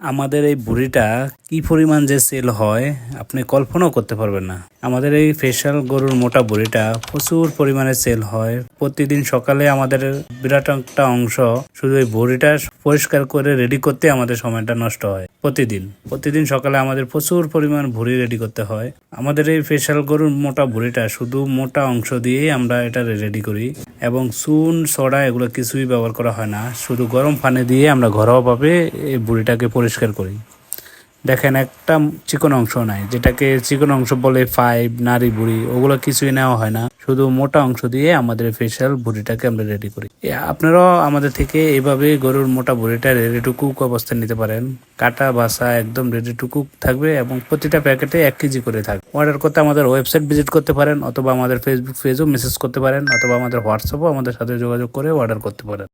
আমাদের এই বুড়িটা কি পরিমাণ যে সেল হয়, আপনি কল্পনাও করতে পারবেন না। আমাদের এই ফেশিয়াল গরুর মোটা বুড়িটা প্রচুর পরিমাণে সেল হয়। প্রতিদিন সকালে আমাদের বিরাট একটা অংশ শুধু এই বুড়িটা পরিষ্কার করে রেডি করতে আমাদের সময়টা নষ্ট হয় প্রতিদিন। প্রতিদিন সকালে আমাদের প্রচুর পরিমাণ ভুড়ি রেডি করতে হয়। আমাদের এই ফেশিয়াল গরুর মোটা ভুড়িটা শুধু মোটা অংশ দিয়েই আমরা এটা রেডি করি। এবং চুন, সড়া এগুলো কিছুই ব্যবহার করা হয় না। শুধু গরম পানি দিয়ে আমরা ঘরোয়াভাবে এই বুড়িটাকে পরিষ্কার করি। দেখেন একটা চিকন অংশ নাই, যেটাকে চিকন অংশ বলে ফাইভ নারী বুড়ি, ওগুলো কিছুই নেওয়া হয় না। শুধু মোটা অংশ দিয়ে আমাদের ফেশিয়াল ভুড়িটাকে আমরা রেডি করি। আপনারাও আমাদের থেকে এভাবে গরুর মোটা ভুড়িটা রেডি টু কুক অবস্থায় নিতে পারেন। কাটা বাসা একদম রেডি টু কুক থাকবে এবং প্রতিটা প্যাকেটে এক কেজি করে থাকবে। অর্ডার করতে আমাদের ওয়েবসাইট ভিজিট করতে পারেন অথবা আমাদের ফেসবুক পেজও মেসেজ করতে পারেন অথবা আমাদের হোয়াটসঅ্যাপও আমাদের সাথে যোগাযোগ করে অর্ডার করতে পারেন।